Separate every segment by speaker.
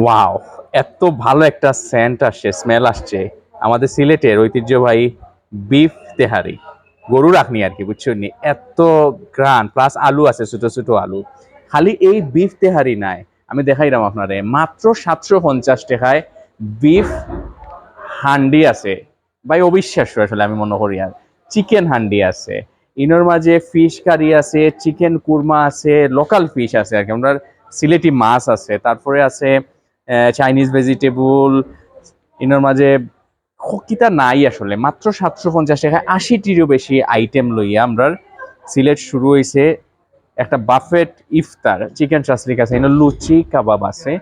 Speaker 1: Wow এত ভালো একটা সেন্ট আসছে স্মেল আসছে। আমাদের সিলেটের ঐতিহ্যবাহী বিফ তেহারি। গরু রাখনি আর কি, বুঝছ নি? এত গ্রান প্লাস আলু আছে, ছোটো ছোটো আলু। খালি এই বিফ তেহারি নাই। আমি দেখাইলাম আপনারে, মাত্র সাতশো পঞ্চাশ টাকায় বিফ হান্ডি আছে। ভাই, অবিশ্বাস্য আসলে, আমি মনে করি আর। চিকেন হান্ডি আছে। ইনোর মাঝে ফিশ কারি আছে চিকেন কুরমা আছে লোকাল ফিশ আছে আর কি। আপনার সিলেটি মাছ আছে, তারপরে আছে চাইনিজ ভেজিটেবল ইনোর মাঝে কিতা নাই আসলে। মাত্র সাতশো পঞ্চাশ টাকায় আশিটিরও বেশি আইটেম লইয়া আমরা সিলেট শুরু হয়েছে একটা বাফেট ইফতার, চিকেন চাসলিক আছে, এনো লুচি, কাবাব আছে,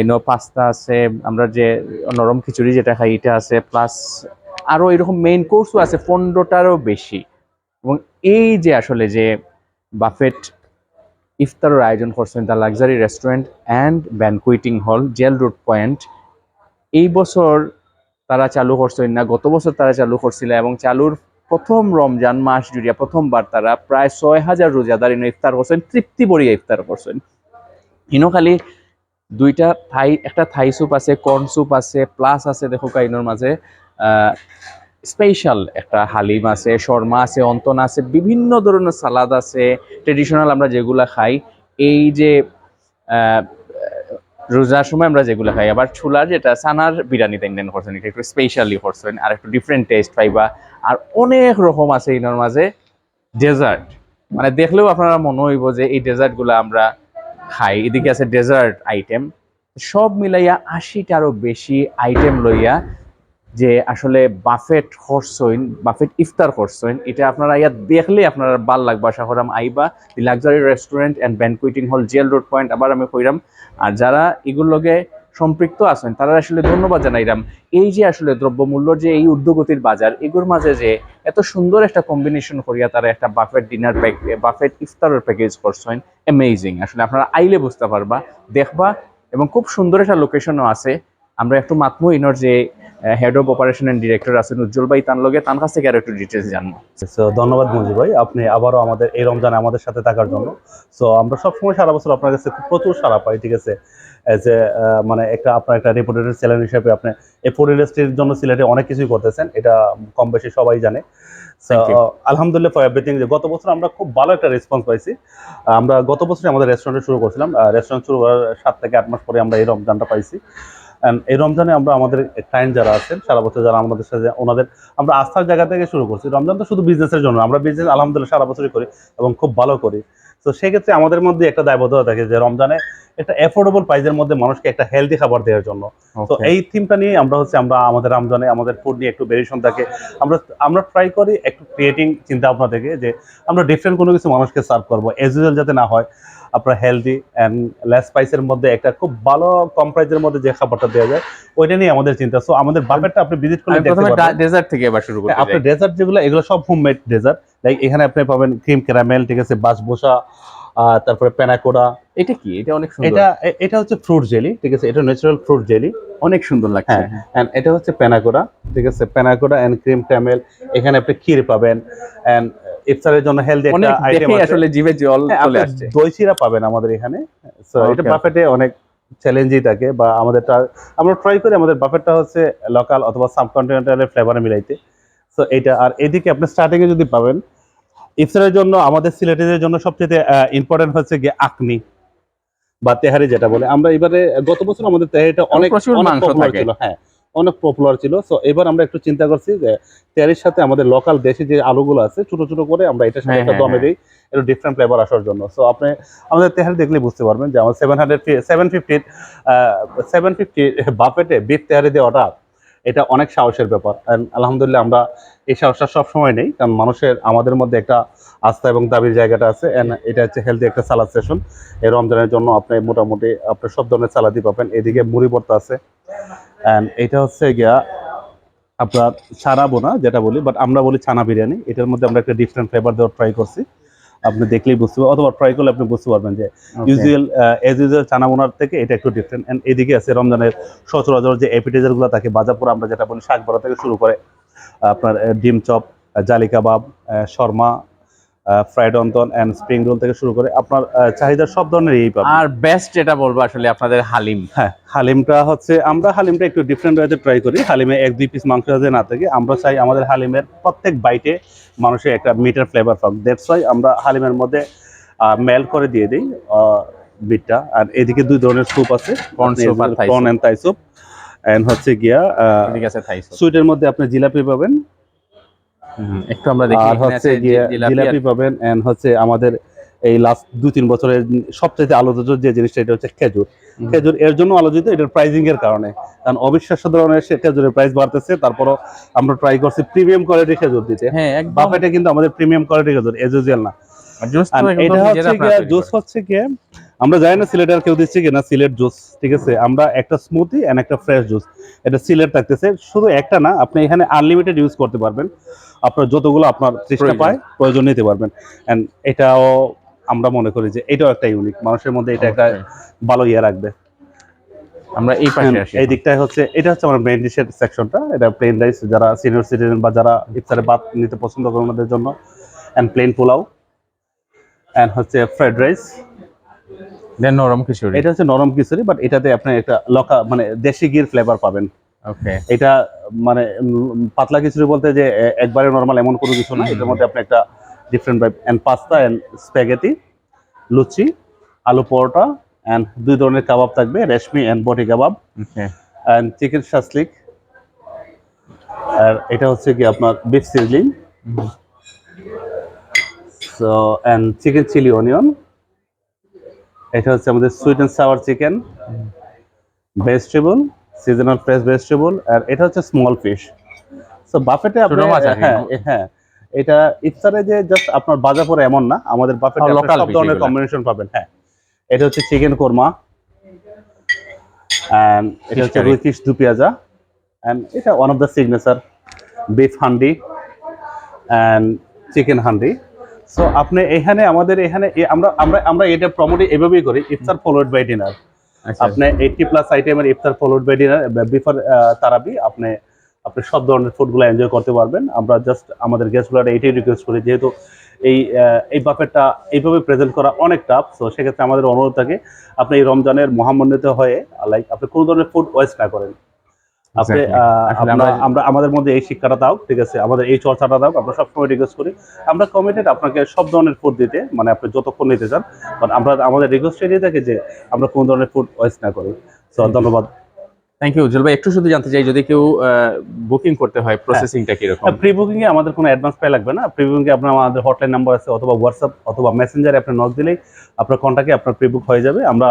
Speaker 1: এনো পাস্তা আছে, আমরা যে নরম খিচুড়ি যেটা খাই, এটা আছে প্লাস আরও এরকম মেইন কোর্সও আছে পনেরোটারও বেশি। এবং এই যে আসলে যে বাফেট ইফতারের আয়োজন করছেন the luxury restaurant and banqueting hall, jail road point. এই বছর তারা চালু করছেন না, গত বছর তারা চালু করছিল এবং চালুর প্রথম রমজান মাস জুড়িয়া প্রথমবার তারা প্রায় ছয় হাজার রোজাদার ইনো ইফতার করছেন, তৃপ্তি বড়িয়া ইফতার করছেন। ইনো খালি দুইটা থাই, একটা থাই স্যুপ আছে কর্ন স্যুপ আছে প্লাস আছে দেখো কাইনোর মাঝে স্পেশাল একটা হালিম আছে, শর্মা আছে, অন্তন আছে, বিভিন্ন ধরনের সালাদ আছে ট্রেডিশনাল আমরা যেগুলা খাই। এই যে রোজার সময় আমরা যেগুলো খাই, আবার ছোলার যেটা সানার বিরিয়ানি ইন্ডিয়ান করছেন এটা একটু স্পেশালি করছেন আর একটু ডিফারেন্ট টেস্ট পাইবা আর অনেক রকম আছে এনার মাঝে ডেজার্ট মানে দেখলেও আপনারা মনে হইব যে এই ডেজার্টগুলো আমরা খাই। এদিকে আছে ডেজার্ট আইটেম সব মিলাইয়া আশিটারও বেশি আইটেম লইয়া যে আসলে বাফেট করছইন বাফেট ইফতার করছইন এটা আপনারা ইয়া দেখলে আপনারা ভালো লাগবে আশা করাম আইবা, the luxury restaurant and banqueting hall, jail road point, আবার আমি কইরাম। আর যারা এগুলোর লগে সম্পৃক্ত আছেন, তারা আসলে ধন্যবাদ জানাইরাম। এই যে আসলে দ্রব্যমূল্যর যে এই ঊর্ধ্বগতির বাজার, এগুলোর মাঝে যে এত সুন্দর একটা কম্বিনেশন করিয়া তারা একটা বাফেট ডিনার প্যাক বাফেট ইফতারের প্যাকেজ করছেন অ্যামেজিং আসলে আপনারা আইলে বুঝতে পারবা, দেখবা, এবং খুব সুন্দর একটা লোকেশনও আছে। আমরা একটু মাতমু ইনর যে head of operation and director আছেন উজ্জ্বল ভাই তার লগে তার কাছ থেকে আর একটু ডিটেলস জানব।
Speaker 2: সো ধন্যবাদ মঞ্জু ভাই আপনি আবারও আমাদের এই রমজানে আমাদের সাথে থাকার জন্য। সো আমরা সবসময় সারা বছর আপনার কাছে প্রচুর সারা পাই ঠিক আছে? এজ এ মানে একটা আপনার একটা রেপুটেড সেলার হিসেবে আপনি এই ফুড ইন্ডাস্ট্রির জন্য সিলেটে অনেক কিছুই করতেছেন এটা কম বেশি সবাই জানে। আলহামদুলিল্লাহ ফর এভরিথিং যে গত বছর আমরা খুব ভালো একটা রেসপন্স পাইছি। আমরা গত বছরই আমাদের রেস্টুরেন্টে শুরু করছিলাম। রেস্টুরেন্ট শুরু হওয়ার সাত থেকে আট মাস পরে আমরা এই রমজানটা পাইছি। And এই রমজানে আমরা আমাদের ক্লায়েন্ট যারা আছেন সারা বছর যারা আমাদের সাথে ওনাদের আমরা আস্থার জায়গা থেকে শুরু করছি। রমজান তো শুধু বিজনেসের জন্য আমরা বিজনেস আলহামদুলিল্লাহ সারা বছরই করি এবং খুব ভালো করি। তো সেক্ষেত্রে আমাদের মধ্যে একটা দায়বদ্ধতা থাকে যে রমজানে একটা অ্যাফোর্ডেবল প্রাইসের মধ্যে মানুষকে একটা হেলদি খাবার দেওয়ার জন্য। তো এই থিমটা নিয়ে আমরা হচ্ছে আমরা আমাদের রমজানে আমাদের ফুড নিয়ে একটু ভেরিয়েশন থাকে। আমরা আমরা ট্রাই করি একটু ক্রিয়েটিং চিন্তা ভাবনা থেকে যে আমরা ডিফারেন্ট কোনো কিছু মানুষকে সার্ভ করব এজ ইউজুয়াল যাতে না হয়। আপনার হেলদি অ্যান্ড লেস প্রাইসের মধ্যে একটা খুব ভালো কম প্রাইসের মধ্যে যে খাবারটা দেওয়া যায় ওইটা নিয়ে আমাদের চিন্তা। সো আমাদের বাফেটটা আপনি ভিজিট করলে
Speaker 1: প্রথমে ডেজার্ট থেকে এবার শুরু করতে
Speaker 2: আপনি আপনার
Speaker 1: চাই।
Speaker 2: ডেজার্ট যেগুলো এগুলো সব হোমমেড ডেজার্ট লাইক এখানে আপনি পাবেন ক্রিম ক্যারামেল ঠিক আছে বাসবোসা আহ, তারপরে প্যানাকোড়া
Speaker 1: এটা কি? এটা অনেক সুন্দর।
Speaker 2: এটা এটা হচ্ছে ফ্রুট জেলি ঠিক আছে? এটা ন্যাচারাল ফ্রুট জেলি
Speaker 1: অনেক সুন্দর লাগছে।
Speaker 2: হ্যাঁ এন্ড এটা হচ্ছে প্যানাকোড়া ঠিক আছে? প্যানাকোড়া এন্ড ক্রিম ক্যামেল এখানে আপনি ক্ষীর পাবেন। এন্ড ইফতারের জন্য হেলদি একটা আইটেম আছে।
Speaker 1: আসলে জিভে জল
Speaker 2: হ্যাঁ,
Speaker 1: চলে আসছে।
Speaker 2: দই চিরা পাবেন আমাদের এখানে। সো এটা বাফেটে অনেক চ্যালেঞ্জই থাকে বা আমাদেরটা আমরা ট্রাই করি আমাদের বাফেটটা হচ্ছে লোকাল অথবা সাবকন্টিনেন্টালের ফ্লেভারে মিলাইতে। সো এটা আর এদিকে আপনি স্টার্টিং এ যদি পাবেন ইফতারের জন্য আমাদের সিলেটের জন্য সবচেয়ে ইম্পর্টেন্ট হচ্ছে গিয়ে আকনি বা তেহারি যেটা বলে। আমরা এবারে গত বছর আমাদের তেহারিটা অনেক
Speaker 1: মাংস
Speaker 2: পপুলার ছিল হ্যাঁ অনেক পপুলার ছিল। সো এবার আমরা একটু চিন্তা করছি যে তেহারির সাথে আমাদের লোকাল দেশি যে আলুগুলো আছে ছোট ছোট করে আমরা এটার সাথে
Speaker 1: হ্যাঁ,
Speaker 2: একটা
Speaker 1: হ্যাঁ,
Speaker 2: দমে দিই একটু ডিফারেন্ট ফ্লেভার আসার জন্য। সো আপনি আমাদের তেহারি দেখলে বুঝতে পারবেন যে আমার সেভেন হান্ড্রেড সেভেন ফিফটির সেভেন ফিফটি বাফেটে বিফ তেহারি দেওয়াটা এটা অনেক সাহসের ব্যাপার। আলহামদুলিল্লাহ আমরা এই সাহসটা সবসময় নেই, কারণ মানুষের, আমাদের মধ্যে একটা আস্থা এবং দাবির জায়গাটা আছে। এটা হচ্ছে হেলদি একটা সালাদ সেশন এই রমজানের জন্য আপনি মোটামুটি, আপনি সব ধরনের সালাদই পাবেন। এদিকে মুড়ি ভর্তা আছে। অ্যান্ড এটা হচ্ছে গিয়া আপনার ছানা বোনা, যেটা বলি বাট আমরা বলি ছানা বিরিয়ানি। এটার মধ্যে আমরা একটা ডিফারেন্ট ফ্লেভার দেওয়ার ট্রাই করছি। আপনি দেখলেই বুঝতে পারবেন অথবা ট্রাই করলে আপনি বুঝতে পারবেন যে. ইউজুয়াল এজ ইউজুয়াল চানা বোনার থেকে এটা একটু ডিফারেন্ট এন্ড এদিকে আছে রমজানের সচরাচর যে অ্যাপিটাইজারগুলো থাকে বাজাপুর আমরা যেটা বলি শাক বড়া থেকে শুরু করে আপনার ডিম চপ জালি kebab shawarma fried wonton and spring roll থেকে শুরু করে আপনার চাহিদা সব ধরনের এই পাবেন।
Speaker 1: আর বেস্ট যেটা বলব আসলে আপনাদের হালিম।
Speaker 2: হ্যাঁ হালিমটা হচ্ছে আমরা হালিমটা একটু ডিফারেন্ট ওয়েতে ট্রাই করি। হালিমে এক দুই পিস মাংস যাতে না থাকে আমরা চাই আমাদের হালিমের প্রত্যেক বাইটে মানুষের একটা মিটার ফ্লেভার পাক। দ্যাটস ওয়াই আমরা হালিমের মধ্যে মেল করে দিয়ে দিই বিটটা আর এদিকে দুই ধরনের স্যুপ আছে। Corn and Thai soup and হচ্ছে গিয়া
Speaker 1: ঠিক আছে থাই
Speaker 2: সুইটের মধ্যে আপনি জিলাপি পাবেন।
Speaker 1: একটু আমরা দেখি।
Speaker 2: আর হচ্ছে
Speaker 1: জিলাপি
Speaker 2: পাবেন এন্ড হচ্ছে আমাদের এই লাস্ট দুই তিন বছরের সবচেয়ে আলোচিত যে জিনিসটা এটা হচ্ছে খেজুর। খেজুর এর জন্য আলোচিত এটার প্রাইজিং এর কারণে। কারণ অবিশ্বাস্য ধরনের সে খেজুরের প্রাইস বাড়তেছে তারপরও আমরা ট্রাই করছি প্রিমিয়াম কোয়ালিটির খেজুর দিতে।
Speaker 1: হ্যাঁ
Speaker 2: বাফেটে কিন্তু আমাদের প্রিমিয়াম কোয়ালিটির খেজুর এজুজিয়াল না।
Speaker 1: জুস
Speaker 2: এটা হচ্ছে জুস হচ্ছে কি আমরা জানি না সিলেটের কেউ দিচ্ছে কিনা সিলেট জুস ঠিক আছে? আমরা একটা স্মুথি এন্ড একটা ফ্রেশ জুস এটা সিলেট থাকতেছে। শুধু একটা না আপনি এখানে আনলিমিটেড ইউজ করতে পারবেন। আপনার যতগুলো আপনার
Speaker 1: চেষ্টা
Speaker 2: পায় প্রয়োজন নিতে পারবেন। এন্ড এটাও আমরা মনে করি যে এটাও একটা ইউনিক মানুষের মধ্যে এটা একটা ভালো ইয়ে রাখবে।
Speaker 1: আমরা এই পাশে আসি।
Speaker 2: এই দিকটায় হচ্ছে এটা হচ্ছে আমার মেইন ডিশের সেকশনটা এটা প্লেন রাইস যারা সিনিয়র সিটিজেন বা যারা ইফতারে ভাত নিতে পছন্দ করেন ওনাদের জন্য। এন্ড প্লেন পোলাও এন্ড হচ্ছে ফ্রাইড রাইস
Speaker 1: দেন নরম খিচুড়ি।
Speaker 2: এটা হচ্ছে নরম খিচুড়ি বাট এটাতে আপনি একটা লকা মানে দেশি গির ফ্লেভার পাবেন।
Speaker 1: ওকে
Speaker 2: এটা মানে পাতলা খিচুড়ি বলতে যে একবারে নর্মাল এমন কোনো কিছু না। এটার মধ্যে আপনি একটা different vibe and pasta and spaghetti luchi আলু পরোটা এন্ড দুই ধরনের কাবাব থাকবে reshmi and boti kebab
Speaker 1: okay
Speaker 2: and chicken shashlik আর এটা হচ্ছে কি আপনার beef sizzling so and chicken chilli onion এটা হচ্ছে আমাদের sweet and sour chicken vegetable seasonal fresh vegetable আর এটা হচ্ছে স্মল ফিশ সো বাফেটে আপনি
Speaker 1: মাছ আর
Speaker 2: হ্যাঁ। হ্যাঁ। এটা ইফতারে যে জাস্ট আপনার বাজার পরে এমন না আমাদের বাফেটে
Speaker 1: local
Speaker 2: সব ধরনের কম্বিনেশন পাবেন হ্যাঁ। এটা হচ্ছে চিকেন কোরমা এন্ড এটা হচ্ছে. রুই ফিশ দু পেঁয়াজা এন্ড এটা one of the signature beef handi and chicken handi. So আপনি এখানে আমাদের এখানে আমরা আমরা আমরা এটা প্রমোট এভাবেই করি ইফতার ফলোড বাই ডিনার আপনি এইটটি প্লাস আইটেমের ইফতার ফলোড বাই ডিনার বিফোর তারাবি আপনি আপনি সব ধরনের ফুডগুলো এনজয় করতে পারবেন। আমরা জাস্ট আমাদের গেস্টগুলো এইটাই রিকোয়েস্ট করি যেহেতু এই এই বাফেটটা এইভাবে প্রেজেন্ট করা অনেক টাফ সো সেক্ষেত্রে আমাদের অনুরোধ থাকে আপনি এই রমজানের মহামন্ডিত হয়ে লাইক আপনি কোনো ধরনের ফুড ওয়েস্ট না করেন। আপনি আমরা আমাদের মধ্যে এই শিক্ষাটা দাও ঠিক আছে? আমাদের এই চর্চাটা দাও আমরা সবসময় রিকোয়েস্ট করি। আমরা কমিটেড আপনাকে সব ধরনের ফুড দিতে মানে আপনি যতক্ষণ নিতে চান। বাট আমরা আমাদের রিকোয়েস্ট এটাই থাকে যে আমরা কোনো ধরনের ফুড ওয়েস্ট না করি। সো ধন্যবাদ।
Speaker 1: থ্যাংক ইউ উজ্জ্বল ভাই। একটু শুধু জানতে চাই যদি কেউ বুকিং করতে হয় প্রসেসিংটা কীরকম?
Speaker 2: প্রি বুকিং এ আমাদের কোনো অ্যাডভান্স পে লাগবে না। প্রি বুকিং এ আপনার আমাদের হটলাইন নাম্বার আছে অথবা হোয়াটসঅ্যাপ অথবা মেসেঞ্জারে আপনি নক দিলেই আপনার কন্ট্যাক্টে আপনার প্রি বুক হয়ে যাবে। আমরা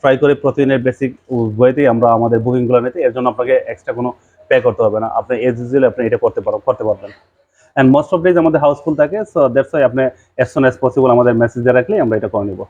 Speaker 2: ট্রাই করে প্রতিদিনের বেসিক ওয়েতেই আমরা আমাদের বুকিংগুলো নিতে, এর জন্য আপনাকে এক্সট্রা কোনো পে করতে হবে না। আপনি এজ ইউজুয়ালি আপনি এটা করতে পারো করতে পারবেন। অ্যান্ড মোস্ট অফ ডেজ আমাদের হাউসফুল থাকে সো দ্যাটস ওয়াই আপনি অ্যাজ সুন অ্যাজ পসিবল আমাদের মেসেজ দিয়ে রাখলেই আমরা এটা করে নিব।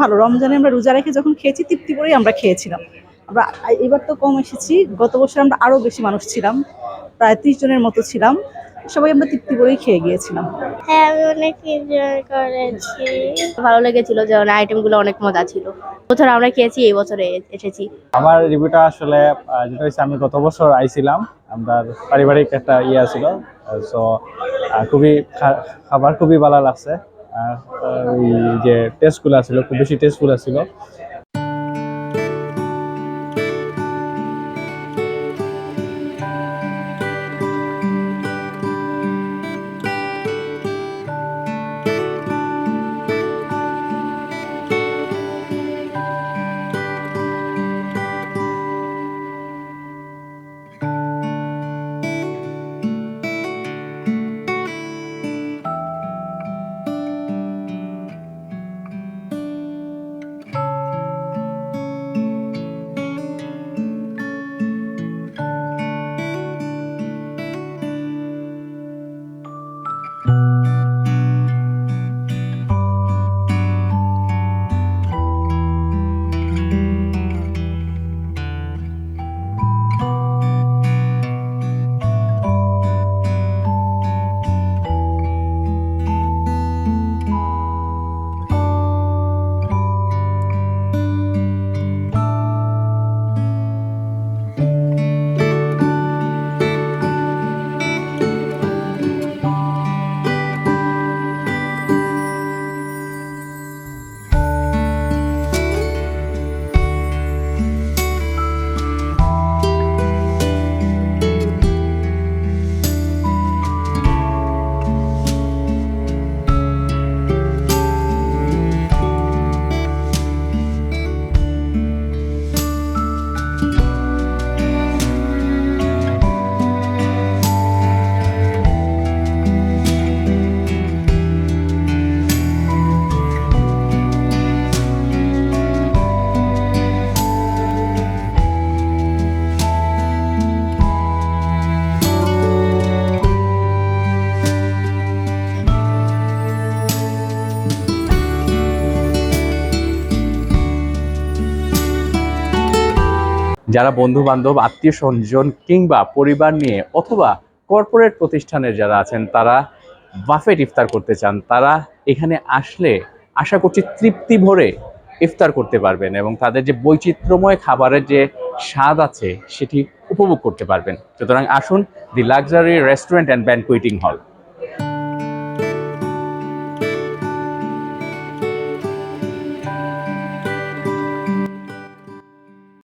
Speaker 3: ভালো। রমজানে আমরা রোজা রেখে যখন খেয়েছি তৃপ্তি করেই আমরা খেয়েছিলাম। আমরা এবার তো কম এসেছি। গত বছর আমরা আরও বেশি মানুষ ছিলাম। প্রায় ত্রিশ জনের মতো ছিলাম। সবাই আমরা তৃপ্তি করেই খেয়ে গিয়েছিলাম।
Speaker 4: হ্যাঁ আমি অনেক এনজয় করেছি। ভালো লেগেছিল যে আইটেমগুলো অনেক মজা ছিল। বছর আমরা খেয়েছি এই বছরে এসেছি।
Speaker 5: আমার রিভিউটা আসলে যেটা হচ্ছে আমি গত বছর আইছিলাম। আমার পারিবারিক একটা ইয়ে ছিল। সো খুবই খাবার খুবই ভালো লাগছে। যে টেস্টগুলো ছিল খুব বেশি টেস্টগুলো ছিল।
Speaker 1: যারা বন্ধু বান্ধব আত্মীয় স্বজন কিংবা পরিবার নিয়ে অথবা কর্পোরেট প্রতিষ্ঠানের যারা আছেন, তারা বাফেট ইফতার করতে চান, তারা এখানে আসলে আশা করছি তৃপ্তি ভরে ইফতার করতে পারবেন এবং তাদের যে বৈচিত্র্যময় খাবারের যে স্বাদ আছে, সেটি উপভোগ করতে পারবেন। সুতরাং আসুন the luxury restaurant and banqueting hall